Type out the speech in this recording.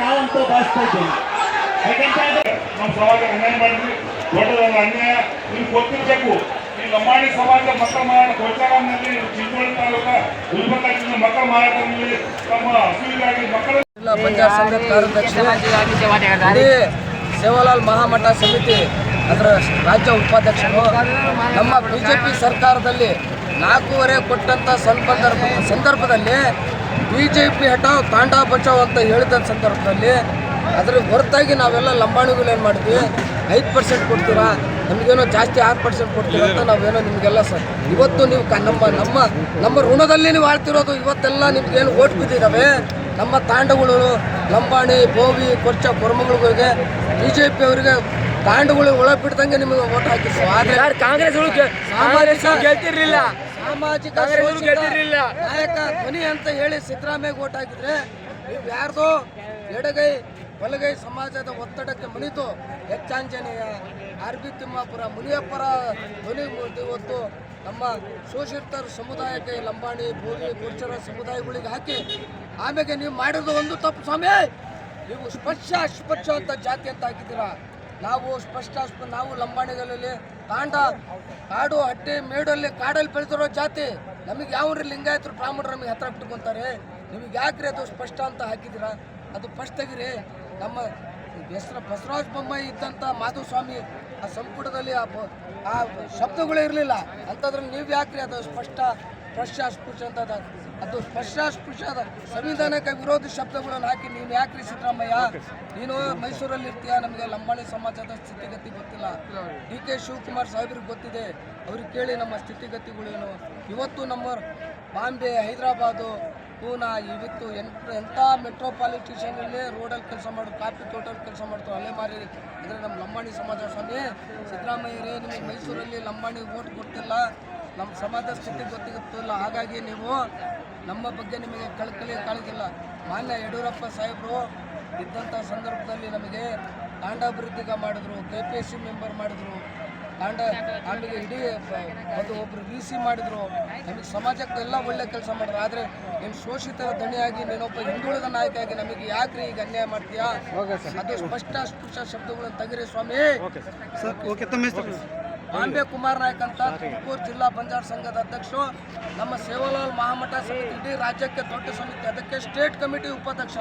ನಾವಂತೂ ಭಾವಿಸ್ತಾ ಇದ್ದೀವಿ. ಯಾಕಂತ ಹೇಳಿದ್ರೆ ನಮ್ಮ ಸಮಾಜ ಅನ್ಯಾಯ ಮಾಡಿದ್ರಿ ದೊಡ್ಡದೊಂದು ಅನ್ಯಾಯ. ನಿಮ್ಗೆ ಗೊತ್ತಿರಬೇಕು. ಈ ಲಂಬಾಣಿ ಸಮಾಜ ಮತ ಮಾರಾಟ ಗೋಚಾರನಲ್ಲಿ ಚಿಂಚೋಳಿ ತಾಲೂಕ ಗುಲ್ಬರ್ಗ ಮತ ಮಕ್ಕಳ ಮಾರಾಟದಲ್ಲಿ ತಮ್ಮ ಹಸುವಿಗಾಗಿ ಮಕ್ಕಳ ಜಿಲ್ಲಾ ಪಂಚಾಯತ್ ಸಂಘದ ಸೇವಾಲಾಲ್ ಮಹಾಮಠ ಸಮಿತಿ ಅದರ ರಾಜ್ಯ ಉಪಾಧ್ಯಕ್ಷರು. ನಮ್ಮ ಬಿ ಜೆ ಪಿ ಸರ್ಕಾರದಲ್ಲಿ ನಾಲ್ಕೂವರೆ ಕೊಟ್ಟಂಥ ಸಂದರ್ಭ ಸಂದರ್ಭದಲ್ಲಿ ಬಿ ಜೆ ಪಿ ಹಠಾವ್ ತಾಂಡಾ ಬಚಾವ್ ಅಂತ ಹೇಳಿದ ಸಂದರ್ಭದಲ್ಲಿ ಅದ್ರ ಹೊರತಾಗಿ ನಾವೆಲ್ಲ ಲಂಬಾಣಿಗಳು ಏನು ಮಾಡ್ತೀವಿ ಐದು ಪರ್ಸೆಂಟ್ ಕೊಡ್ತೀರಾ? ನಮಗೇನೋ ಜಾಸ್ತಿ ಆರು ಪರ್ಸೆಂಟ್ ಕೊಡ್ತೀರಾ ಅಂತ ನಾವೇನೋ ನಿಮಗೆಲ್ಲ ಸರ್ ಇವತ್ತು ನೀವು ಕ ನಮ್ಮ ನಮ್ಮ ನಮ್ಮ ಋಣದಲ್ಲಿ ನೀವು ಆಳ್ತಿರೋದು ಇವತ್ತೆಲ್ಲ ನಿಮ್ಗೇನು ಓಟ್ ಬಿದ್ದಿದ್ದಾವೆ ನಮ್ಮ ತಾಂಡಗಳು ಲಂಬಾಣಿ ಬೋವಿ ಕೊರ್ಚ ಕೊರಮಗಳಿಗೆ ಬಿ ಜೆ ಪಿ ಅವರಿಗೆ ತಾಂಡಗಳು ಒಳಗೆ ಬಿಡ್ದಂಗೆ ನಿಮಗೆ ಓಟ್ ಹಾಕಿದ್ರು ಆದರೆ ಕಾಂಗ್ರೆಸ್ಗಳು ಸಾಮಾಜಿಕ ಗೆಲ್ತಿರ್ಲಿಲ್ಲ. ಸಾಮಾಜಿಕ. ನಾಯಕ ಧ್ವನಿ ಅಂತ ಹೇಳಿ ಸಿದ್ದರಾಮಯ್ಯ ಓಟ್ ಹಾಕಿದ್ರೆ ನೀವು ಯಾರ್ದೋ ಎಡಗೈ ಬಲಗೈ ಸಮಾಜದ ಒತ್ತಡಕ್ಕೆ ಮಣಿತು ಹೆಚ್ಚಾಂಜನೇಯ ಆರ್ ಬಿ ತಿಮ್ಮಾಪುರ ಮುನಿಯಪ್ಪರ ಧ್ವನಿ ಇವತ್ತು ನಮ್ಮ ಶೋಷಿತರ ಸಮುದಾಯಕ್ಕೆ ಲಂಬಾಣಿ ಭೂಮಿ ಗುರ್ಜರ ಸಮುದಾಯಗಳಿಗೆ ಹಾಕಿ ಆಮೇಲೆ ನೀವು ಮಾಡಿರೋದು ಒಂದು ತಪ್ಪು ಸ್ವಾಮಿ ನೀವು ಸ್ಪರ್ಶ ಅಸ್ಪರ್ಶ ಅಂತ ಜಾತಿ ಅಂತ ಹಾಕಿದ್ದೀರಾ ನಾವು ಸ್ಪಷ್ಟ ಸ್ಪ- ನಾವು ಲಂಬಾಣಿಗಳಲ್ಲಿ ಕಾಂಡ, ಕಾಡು, ಹಟ್ಟಿ, ಮೇಡಲ್ಲಿ ಕಾಡಲ್ಲಿ ಬೆಳೆದಿರೋ ಜಾತಿ, ನಮಗೆ ಯಾವ್ರಿ ಲಿಂಗಾಯತರು, ಬ್ರಾಹ್ಮಣರು ನಮಗೆ ಹತ್ರ ಬಿಟ್ಕೊಂತಾರೆ? ನಿಮಗೆ ಯಾಕ್ರಿ ಅದು ಸ್ಪಷ್ಟ ಅಂತ ಹಾಕಿದಿರ ಅದು ಫಸ್ಟ್ ತೆಗಿರಿ. ನಮ್ಮ ಹೆಸರು ಬಸವರಾಜ ಬೊಮ್ಮಾಯಿ ಇದ್ದಂಥ ಮಾಧುಸ್ವಾಮಿ ಆ ಸಂಪುಟದಲ್ಲಿ ಆ ಆ ಶಬ್ದಗಳು ಇರಲಿಲ್ಲ. ಅಂಥದ್ರಲ್ಲಿ ನೀವು ಯಾಕ್ರಿ ಅದು ಸ್ಪಷ್ಟ ಫ್ರೆಶ್ ಸ್ಪೃಶ ಅಂತ ಅದ- ಅದು ಸ್ಪರ್ಶ ಸ್ಪೃಶದ ಸಂವಿಧಾನಕ್ಕೆ ವಿರೋಧಿ ಶಬ್ದಗಳನ್ನು ಹಾಕಿ ನೀನು ಯಾಕ್ರಿ ಸಿದ್ದರಾಮಯ್ಯ? ನೀನು ಮೈಸೂರಲ್ಲಿ ಇರ್ತೀಯ ನಮಗೆ ಲಂಬಾಣಿ ಸಮಾಜದ ಸ್ಥಿತಿಗತಿ ಗೊತ್ತಿಲ್ಲ. ಡಿ ಕೆ ಶಿವಕುಮಾರ್ ಸಾಹೇಬ್ರಿಗೆ ಗೊತ್ತಿದೆ. ಅವ್ರಿಗೆ ಕೇಳಿ ನಮ್ಮ ಸ್ಥಿತಿಗತಿಗಳೇನು. ಇವತ್ತು ನಮ್ಮ ಬಾಂಬೆ ಹೈದರಾಬಾದು ಪೂನಾ ಇವತ್ತು ಎಂಥ ಎಂಥ ಮೆಟ್ರೋಪಾಲಿಟಿಷನಲ್ಲಿ ರೋಡಲ್ಲಿ ಕೆಲಸ ಮಾಡೋದು ಕಾಫಿ ತೋಟದಲ್ಲಿ ಕೆಲಸ ಮಾಡ್ತಾರೆ ಅಲ್ಲೇ ಮಾರಿ ಅಂದರೆ ನಮ್ಮ ಲಂಬಾಣಿ ಸಮಾಜ ಸ್ವಾಮಿ. ಸಿದ್ದರಾಮಯ್ಯರೇ ನಿಮಗೆ ಮೈಸೂರಲ್ಲಿ ಲಂಬಾಣಿ ಓಟ್ ಕೊಡ್ತಿಲ್ಲ ನಮ್ಮ ಸಮಾಜದ ಸ್ಥಿತಿ ಗೊತ್ತಿಲ್ಲ. ಹಾಗಾಗಿ ನೀವು ನಮ್ಮ ಬಗ್ಗೆ ನಿಮಗೆ ಕಳಕಳಿ ಕಾಳಗಿಲ್ಲ ಮಾನ್ಯ ಯಡಿಯೂರಪ್ಪ ಸಾಹೇಬರು ಇದ್ದಂಥ ಸಂದರ್ಭದಲ್ಲಿ ನಮಗೆ ತಾಂಡಾಭಿವೃದ್ಧಿಗ ಮಾಡಿದ್ರು K P S C member ಮಾಡಿದ್ರು. ತಾಂಡ ಆಮೇಲೆ ಇಡೀ ಅದು ಒಬ್ಬರು ಒಬ್ರು ವಿ ಸಿ ಮಾಡಿದ್ರು. ನಮಗೆ ಸಮಾಜಕ್ಕೆಲ್ಲ ಒಳ್ಳೆ ಕೆಲಸ ಮಾಡಿದ್ರು. ಆದರೆ ನೀನು ಶೋಷಿತರ ದಣಿಯಾಗಿ ನೀನೊಬ್ಬ ಹಿಂದುಳಿದ ನಾಯಕಿಯಾಗಿ ನಮಗೆ ಯಾಕ್ರಿ ಈಗ ಅನ್ಯಾಯ ಮಾಡ್ತೀಯಾ? ಅದು ಸ್ಪಷ್ಟ ಸ್ಪಷ್ಟ ಶಬ್ದಗಳನ್ನು ತೆಗಿರಿ ಸ್ವಾಮಿ. ಬಾಂಬೆ ಕುಮಾರ್ ನಾಯಕ್ ಅಂತ ತುಮಕೂರು ಜಿಲ್ಲಾ ಬಂಜಾರ ಸಂಘದ ಅಧ್ಯಕ್ಷರು. ನಮ್ಮ ಸೇವಾಲಾಲ್ ಮಹಾಮಠ ಸಮಿತಿ ಇಡೀ ರಾಜ್ಯಕ್ಕೆ ದೊಡ್ಡ ಸಮಿತಿ. ಅದಕ್ಕೆ ಸ್ಟೇಟ್ ಕಮಿಟಿ ಉಪಾಧ್ಯಕ್ಷ